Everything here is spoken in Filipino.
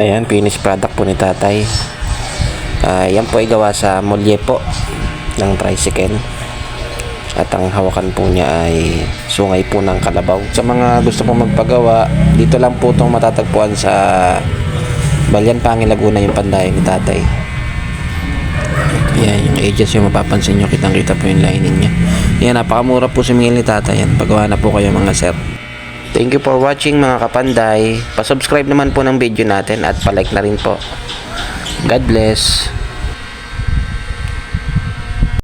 Ayan, finished product po ni tatay. Ah, yan po ay gawa sa molye po ng tricycle. At ang hawakan po niya ay sungay po ng kalabaw. Sa mga gusto pong magpagawa, dito lang po itong matatagpuan sa Balyan Pangil Laguna yung pandayan ni tatay. Yan, yung agents yung mapapansin nyo, kitang kita po yung lining niya. Yan, napakamura po si ni tatay yan. Pagawa na po kayo mga sir. Thank you for watching mga kapanday. Pa-subscribe naman po ng video natin at pa-like na rin po. God bless.